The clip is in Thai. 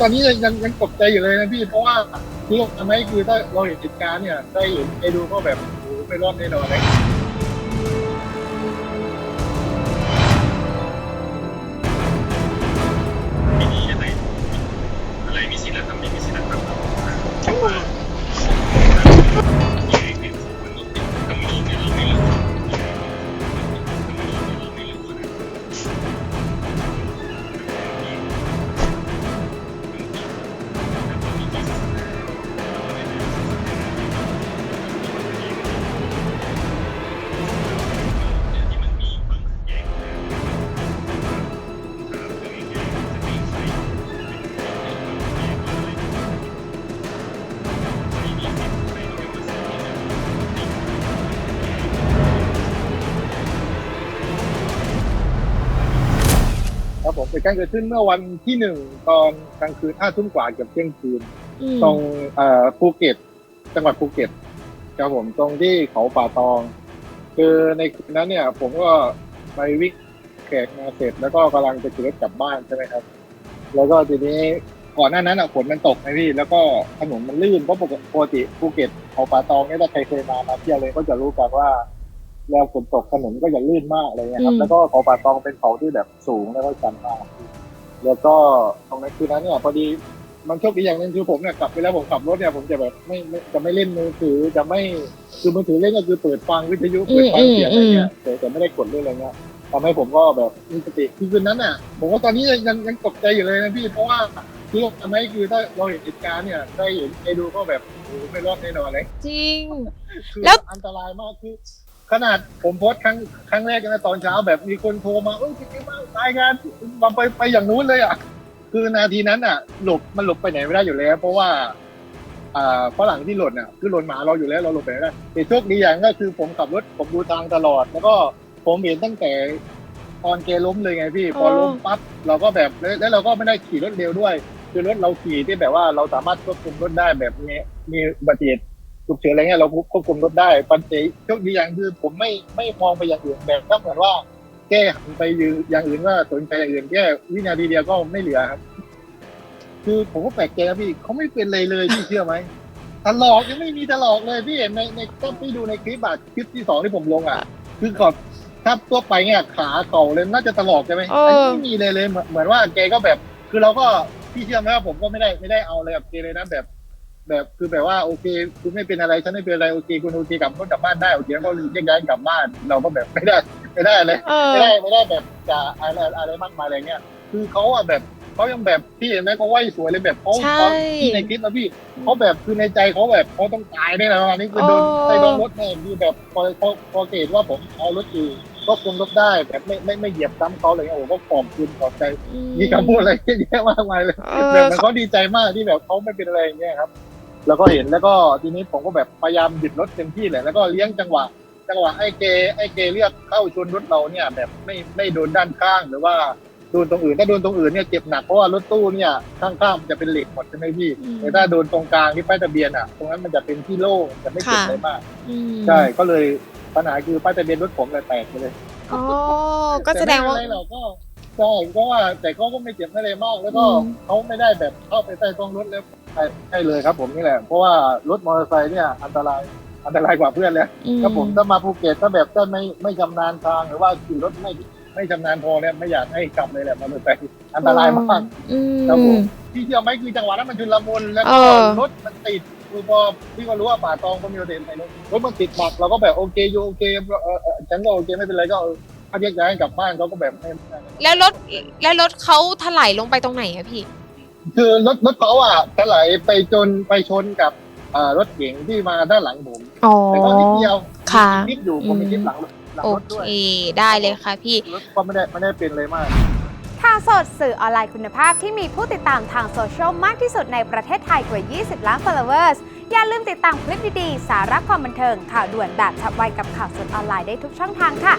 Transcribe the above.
ตอนนี้ยังยังตกใจอยู่เลยนะพี่ เพราะว่าคือทำให้คือถ้าเราเห็นเหตุการณ์เนี่ยได้เห็นไปดูก็แบบโอ้โหไม่รอดแน่นอนเลย ตุการณ์เกิดขึ้นเมื่อวันที่หนึ่งตอนกลางคืนห้าทุ่มกว่าเกือบเที่ยงคืนอืมตรงเอ่อภูเก็ต จังหวัดภูเก็ตครับผมตรงที่เขาป่าตอง คือในคืนนั้นเนี่ย ผมก็ไปวิ่งแขกมาเสร็จแล้วก็กำลังจะขี่รถกลับบ้านใช่ไหมครับ แล้วก็ทีนี้ก่อนหน้านั้นอะฝนมันตกนะพี่ แล้วก็ถนนมันลื่นเพราะปกติภูเก็ตเขาป่าตองเนี่ยถ้าใครเคยมามาเที่ยวเลยก็จะรู้กันว่า แล้วฝนตกถนนก็จะลื่นมากอะไรเงี้ยครับแล้วก็เขาป่าตองเป็นเขาที่แบบสูงแล้วก็ชันมาก แล้วก็ตรงนั้นคืนนั้นเนี่ยพอดีมันโชคดีอย่างหนึงคือผมเนี่ยกลับไปแล้วผมขับรถเนี่ยผมจะแบบไม่ไม่จะไม่เล่นมือถือจะไม่คือมือถือเล่นก็คือเปิดฟังวิทยุเปิดฟังเสียงอะไรเงี้ยแต่แต่ไม่ได้กดเล่นอะไรเงี้ยทำให้ผมก็แบบมีสติคือคืนนั้นอะผมว่าตอนนี้ยังยังยังตกใจอยู่เลยนะพี่เพราะว่าคือทำให้คือถ้าเราเห็นเหตุการณ์เนี่ยได้เห็นไปดูก็แบบโอ้โหไม่รอดแน่นอนเลย จริง คือแล้ว อันตรายมากคือ ขนาดผมโพสต์ครั้งครั้งแรกนะตอนเช้าแบบมีคนโทรมาเอ้ยเป็นไงบ้างตายงานมาไปไปอย่างนู้นเลยอะคือนาทีนั้นอะ หลบมันหลบไปไหนไม่ได้อยู่แล้ว เพราะว่าอ่าฝรั่งที่หล่นอะคือหล่นหมาเราอยู่แล้วเราหลบไปไหนไม่ได้แต่โชคดีอย่างก็คือผมขับรถผมดูทางตลอด แล้วก็ผมเห็นตั้งแต่ตอนแกล้มเลยไงพี่ พอล้มปั๊บเราก็แบบแล้วแล้วเราก็ไม่ได้ขี่รถเร็วด้วย คือรถเราขี่ที่แบบว่าเราสามารถควบคุมรถได้แบบมีมีอุบัติเหตุ ฉุกเฉินอะไรเงี้ยเราควบคุมรถได้ปันเจโชคดีอย่างคือผมไม่ไม่มองไปอย่างอื่นแบบก็เหมือนว่า แก้หันไปยือย่างอื่นว่าสนใจอย่างอื่นแค่วินาทีเดียวก็ไม่เหลือครับ คือผมก็แปลกใจนะพี่เขาไม่เป็นเลยเลยพี่เชื่อไหมถลอกยังไม่มีถลอกเลยพี่เห็นในในต้องไปดูในคลิปอะคลิปที่สองที่ผมลงอะคือขอบถ้าตัวไปเนี่ยขาเข่าเลยน่าจะถลอกใช่ไหมเอออันนี้ไม่มีเลยเลยเหมือนเหมือนว่าแกก็แบบ คือเราก็พี่เชื่อไหมว่าผมก็ไม่ได้ไม่ได้เอาอะไรกับแกเลยนะแบบ แบบคือแบบว่าโอเค คุณไม่เป็นอะไรฉันไม่เป็นอะไรโอเค คุณโอเคกลับรถกลับบ้านได้โอเคแล้วก็แยกย้ายกลับบ้าน เราก็แบบไม่ได้ไม่ได้เลยเออไม่ได้ไม่ได้แบบจะอะไรอะไรมากมายอะไรเงี้ยคือเขาอะแบบเขายังแบบพี่เห็นไหมเขาไหวสวยเลยแบบเขาใช่เขาที่ในคลิปนะพี่เขาแบบคือในใจเขาแบบเขาต้องตายแน่นอนอันนี้คือโดนโอ้ใส่โดนรถแน่คือแบบพอพอพอเกตว่าผมเอารถอยู่ก็คุมรถได้แบบไม่ไม่ไม่เหยียบซ้ำเขาอะไรเงี้ยโอ้โหก็ขอบคุณขอบใจอืมีคำพูดอะไรเยอะแยะมากมายเลยเออแบบเหมันเขาดีใจมากที่แบบเขาไม่เป็นอะไรอย่างเงี้ยครับ แล้วก็เห็นแล้วก็ทีนี้ผมก็แบบพยายามหยุดรถเต็มที่แหละแล้วก็เลี้ยงจังหวะ จังหวะไอ้เกไอ้เกเรียกเข้าชนรถเราเนี่ยแบบไม่ไม่โดนด้านข้างหรือว่าโดนตรงอื่นถ้าโดนตรงอื่นเนี่ยเจ็บหนักเพราะว่ารถตู้เนี่ยข้างๆมันจะเป็นเหล็กหมดใช่ไหมพี่อืมแต่ถ้าโดนตรงกลางที่ป้ายทะเบียนอะตรงนั้นมันจะเป็นที่โล่งจะไม่เจ็บค่ะอะไรมากอืมใช่ก็เลยปัญหาคือป้ายทะเบียนรถผมเลยแตกไปเลยอ๋อก็แสดงว่าต่ไม่เป็นไรหรอกก็ใช่ก็ว่าแต่เขาก็ไม่เจ็บไม่อะไรมากแล้วก็อืมเขาไม่ได้แบบเข้าไปใต้ท้องรถแล้ว ใช่ใช่เลยครับผมนี่แหละ เพราะว่ารถมอเตอร์ไซค์เนี่ยอันตรายอันตรายกว่าเพื่อนแล้วอืม ครับผมถ้ามาภูเก็ตถ้าแบบถ้าไม่ไม่ชำนาญทางหรือว่าขี่รถไม่ไม่ชำนาญพอเนี่ยไม่อยากให้ขับเลยแหละมอเตอร์ไซค์อันตรายมาก อืครับผมมที่เชื่อไหมคือจังหวะนั้นมันชุลมุนแล้วเอก็อรถมันติดคือพอพี่ก็รู้ว่าป่าตองก็มีรถเด่นไปรถรถมันติดหนักเราก็แบบโอเคอยู่โอเคเออเออฉันก็โอเคไม่เป็นไรก็เออถ้าแยกย้ายกลับบ้านเขาก็แบบไม่ไม่แล้วรถแล้วรถเขาถลายลงไปตรงไหนอะพี่ คือรถรถเขาอะถลายไปจนไปชนกับเอ่อรถเก๋งที่มาด้านหลังผมอ๋อ แต่ก็นิดเดียวค่ะ มีคลิปอยู่ผมมีคลิปหลังหลังโอรถด้วยเคได้เลยค่ะพี่ รถก็ไม่ได้ไม่ได้เป็นเลยมาก ข่าวสดสื่อออนไลน์คุณภาพที่มีผู้ติดตามทางโซเชียลมากที่สุดในประเทศไทยกว่า 20 ล้าน followers อย่าลืมติดตามคลิปดี ๆ สาระความบันเทิง ข่าวด่วนแบบฉับไวกับข่าวสดออนไลน์ได้ทุกช่องทางค่ะ